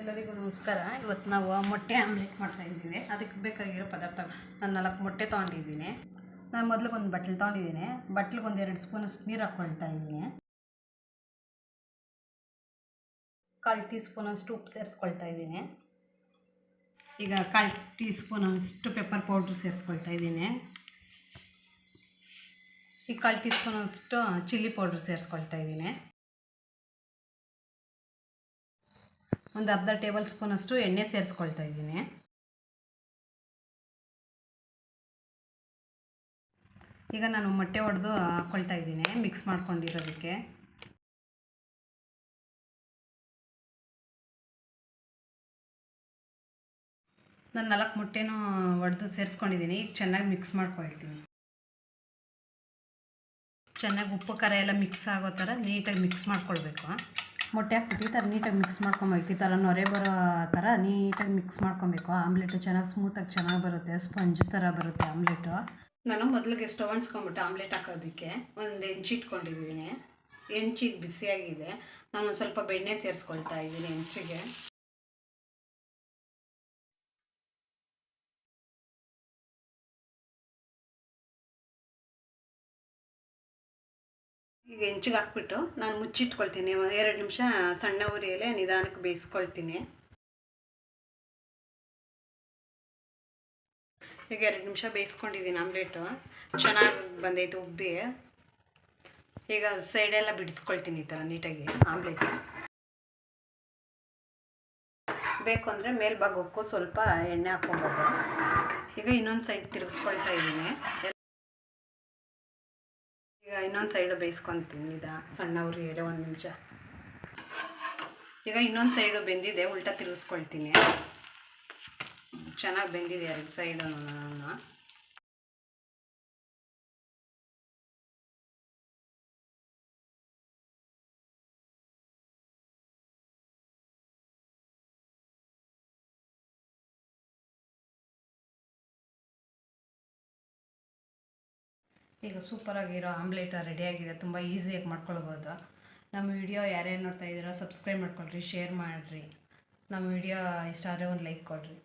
ಎಲ್ಲರಿಗೂ ನಮಸ್ಕಾರ. ಇವತ್ತು ನಾವು ಮೊಟ್ಟೆ ಆಮ್ಲೆಟ್ ಮಾಡ್ತಾ ಇದ್ದೀವಿ. ಅದಕ್ಕೆ ಬೇಕಾಗಿರೋ ಪದಾರ್ಥ ನಾನು ನಾಲ್ಕು ಮೊಟ್ಟೆ ತೊಗೊಂಡಿದ್ದೀನಿ. ನಾನು ಮೊದಲಿಗೆ ಒಂದು ಬಟ್ಲು ತೊಗೊಂಡಿದ್ದೀನಿ. ಬಟ್ಲಿಗೆ ಒಂದು ಎರಡು ಸ್ಪೂನಷ್ಟು ನೀರು ಹಾಕ್ಕೊಳ್ತಾ ಇದ್ದೀನಿ. ಕಾಲು ಟೀ ಸ್ಪೂನಷ್ಟು ಉಪ್ಪು ಸೇರಿಸ್ಕೊಳ್ತಾ ಇದ್ದೀನಿ. ಈಗ ಕಾಲು ಟೀ ಸ್ಪೂನಷ್ಟು ಪೆಪ್ಪರ್ ಪೌಡ್ರ್ ಸೇರಿಸ್ಕೊಳ್ತಾ ಇದ್ದೀನಿ. ಈಗ ಕಾಲು ಟೀ ಸ್ಪೂನಷ್ಟು ಚಿಲ್ಲಿ ಪೌಡ್ರ್ ಸೇರಿಸ್ಕೊಳ್ತಾ ಇದ್ದೀನಿ. ಒಂದು ಅರ್ಧ ಟೇಬಲ್ ಸ್ಪೂನಷ್ಟು ಎಣ್ಣೆ ಸೇರಿಸ್ಕೊಳ್ತಾ ಇದ್ದೀನಿ. ಈಗ ನಾನು ಮೊಟ್ಟೆ ಹೊಡೆದು ಹಾಕ್ಕೊಳ್ತಾ ಇದ್ದೀನಿ ಮಿಕ್ಸ್ ಮಾಡ್ಕೊಂಡಿರೋದಕ್ಕೆ. ನಾನು ನಾಲ್ಕು ಮೊಟ್ಟೆನೂ ಒಡೆದು ಸೇರಿಸ್ಕೊಂಡಿದ್ದೀನಿ, ಈಗ ಚೆನ್ನಾಗಿ ಮಿಕ್ಸ್ ಮಾಡ್ಕೊಳ್ತೀನಿ. ಚೆನ್ನಾಗಿ ಉಪ್ಪು, ಖಾರ ಎಲ್ಲ ಮಿಕ್ಸ್ ಆಗೋ ಥರ ನೀಟಾಗಿ ಮಿಕ್ಸ್ ಮಾಡ್ಕೊಳ್ಬೇಕು. ಮೊಟ್ಟೆ ಹಾಕ್ಬಿಟ್ಟು ಈ ಥರ ನೀಟಾಗಿ ಮಿಕ್ಸ್ ಮಾಡ್ಕೊಬೇಕು. ಈ ಥರ ನೊರೆ ಬರೋ ಥರ ನೀಟಾಗಿ ಮಿಕ್ಸ್ ಮಾಡ್ಕೊಬೇಕು. ಆಮ್ಲೆಟು ಚೆನ್ನಾಗಿ ಸ್ಮೂತಾಗಿ ಚೆನ್ನಾಗಿ ಬರುತ್ತೆ. ಸ್ಪಂಜ್ ಥರ ಬರುತ್ತೆ ಆಮ್ಲೆಟು ನಾನು ಮೊದಲಿಗೆ ಸ್ಟವ್ ಅಣ್ಸ್ಕೊಂಬಿಟ್ಟು ಆಮ್ಲೆಟ್ ಹಾಕೋದಕ್ಕೆ ಒಂದು ಹೆಂಚಿ ಇಟ್ಕೊಂಡಿದ್ದೀನಿ. ಹೆಂಚಿಗೆ ಬಿಸಿಯಾಗಿದೆ. ನಾನು ಒಂದು ಸ್ವಲ್ಪ ಬೆಣ್ಣೆ ಸೇರಿಸ್ಕೊಳ್ತಾ ಇದ್ದೀನಿ ಹೆಂಚಿಗೆ ಈಗ ಹೆಂಚಿಗೆ ಹಾಕ್ಬಿಟ್ಟು ನಾನು ಮುಚ್ಚಿಟ್ಕೊಳ್ತೀನಿ. ಎರಡು ನಿಮಿಷ ಸಣ್ಣ ಉರಿಯಲ್ಲೇ ನಿಧಾನಕ್ಕೆ ಬೇಯಿಸ್ಕೊಳ್ತೀನಿ. ಈಗ ಎರಡು ನಿಮಿಷ ಬೇಯಿಸ್ಕೊಂಡಿದ್ದೀನಿ ಆಮ್ಲೆಟು. ಚೆನ್ನಾಗಿ ಬಂದೈತೆ ಉಬ್ಬಿ. ಈಗ ಸೈಡೆಲ್ಲ ಬಿಡಿಸ್ಕೊಳ್ತೀನಿ ಈ ಥರ ನೀಟಾಗಿ ಆಮ್ಲೆಟ್. ಬೇಕು ಅಂದರೆ ಮೇಲ್ಭಾಗಕ್ಕೂ ಸ್ವಲ್ಪ ಎಣ್ಣೆ ಹಾಕ್ಕೊಬೋದು ಈಗ ಇನ್ನೊಂದು ಸೈಡ್ ತಿರುಗಿಸ್ಕೊಳ್ತಾ ಇದ್ದೀನಿ. ಇನ್ನೊಂದು ಸೈಡು ಬೇಯಿಸ್ಕೊತೀನಿ ಇದ ಸಣ್ಣ ಹೇಳಿ ಒಂದು ನಿಮಿಷ. ಈಗ ಇನ್ನೊಂದು ಸೈಡು ಬೆಂದಿದೆ, ಉಲ್ಟಾ ತಿರುಗಿಸ್ಕೊಳ್ತೀನಿ. ಚೆನ್ನಾಗಿ ಬೆಂದಿದೆ ಎರಡು ಸೈಡು ಈಗ ಸೂಪರಾಗಿರೋ ಆಮ್ಲೆಟ್ ರೆಡಿಯಾಗಿದೆ ತುಂಬ ಈಸಿಯಾಗಿ ಮಾಡ್ಕೊಳ್ಬೋದು. ನಮ್ಮ ವಿಡಿಯೋ ಯಾರ್ಯಾರು ನೋಡ್ತಾ ಇದ್ದೀರೋ ಸಬ್ಸ್ಕ್ರೈಬ್ ಮಾಡ್ಕೊಳ್ರಿ ಶೇರ್ ಮಾಡಿರಿ. ನಮ್ಮ ವಿಡಿಯೋ ಇಷ್ಟ ಆದರೆ ಒಂದು ಲೈಕ್ ಕೊಡಿರಿ.